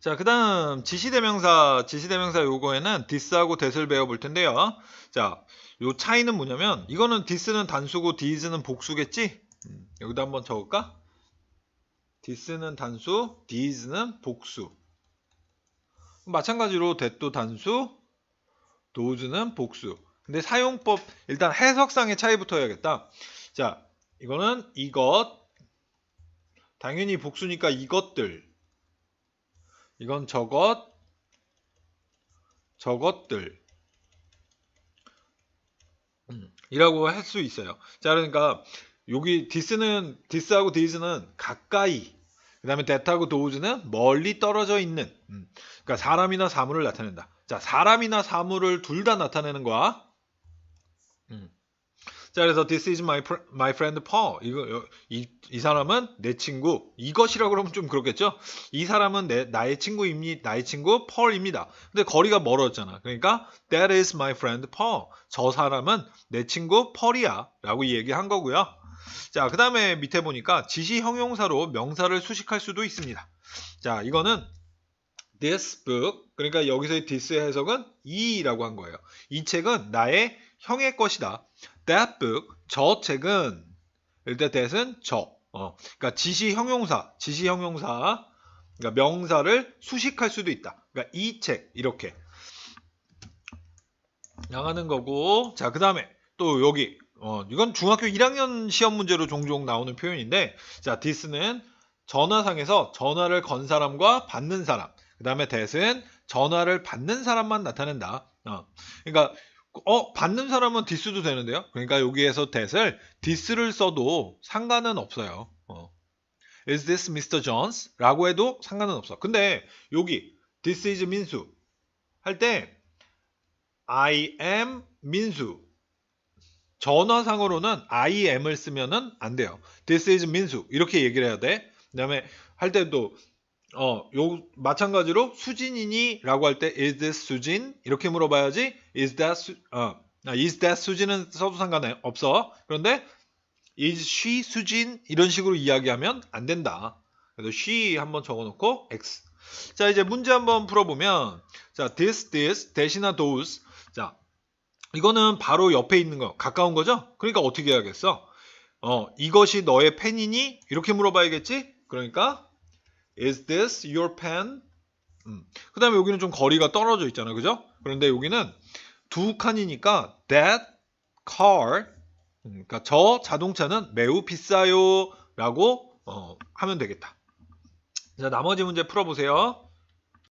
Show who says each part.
Speaker 1: 자, 그 다음 지시대명사, 지시대명사 요거에는 this하고 that을 배워볼 텐데요. 자, 요 차이는 뭐냐면 이거는 this는 단수고 these는 복수겠지? 음, 여기다 한번 적을까? this는 단수, these는 복수. 마찬가지로 that도 단수, those는 복수. 근데 사용법 일단 해석상의 차이부터 해야겠다. 자, 이거는 이것 당연히 복수니까 이것들 이건 저것 저것들 음, 이라고 할 수 있어요. 자, 그러니까 여기 디스는 디스하고 디스는 가까이 그 다음에 that하고 those는 멀리 떨어져 있는 음, 그러니까 사람이나 사물을 나타낸다. 자, 사람이나 사물을 둘 다 나타내는 거야. 음. 자, 그래서 this is my, my friend Paul. 이거 여- 이, 이 사람은 내 친구. 이것이라고 그러면 좀 그렇겠죠? 이 사람은 내 나의 친구입니 나의 친구 Paul입니다. 근데 거리가 멀었잖아. 그러니까 that is my friend Paul. 저 사람은 내 친구 Paul이야 라고 얘기한 거고요. 자, 그 다음에 밑에 보니까 지시 형용사로 명사를 수식할 수도 있습니다. 자, 이거는 this book 그러니까 여기서의 this의 해석은 이라고 한 거예요. 이 책은 나의 형의 것이다. That book 저 책은 일단 that은 저. 어, 그러니까 지시 형용사, 지시 형용사, 그러니까 명사를 수식할 수도 있다. 그러니까 이 책 이렇게 나가는 거고. 자, 그다음에 또 여기 어, 이건 중학교 1학년 시험 문제로 종종 나오는 표현인데, 자, this는 전화상에서 전화를 건 사람과 받는 사람. 그 다음에 that은 전화를 받는 사람만 나타낸다. 어. 그러니까 어 받는 사람은 this도 되는데요. 그러니까 여기에서 that을 this를 써도 상관은 없어요. 어. Is this Mr. Jones? 라고 해도 상관은 없어. 근데 여기 this is 민수 할 때 I am 민수 전화상으로는 I am을 쓰면은 안 돼요. This is 민수 이렇게 얘기를 해야 돼. 그 다음에 할 때도 어, 요 마찬가지로 수진이니라고 할 때 is this 수진 이렇게 물어봐야지 is that 수, 어, 아, is that 수진은 써도 상관이 없어. 그런데 is she 수진 이런 식으로 이야기하면 안 된다. 그래서 she 한번 적어놓고 x. 자 이제 문제 한번 풀어보면 자 this this 대신나 those 자 이거는 바로 옆에 있는 거 가까운 거죠? 그러니까 어떻게 해야겠어? 어 이것이 너의 펜이니 이렇게 물어봐야겠지? 그러니까 Is this your pen? 음. 그 다음에 여기는 좀 거리가 떨어져 있잖아. 그죠? 그런데 여기는 두 칸이니까 that car 음, 그러니까 저 자동차는 매우 비싸요 라고 어, 하면 되겠다. 자 나머지 문제 풀어보세요.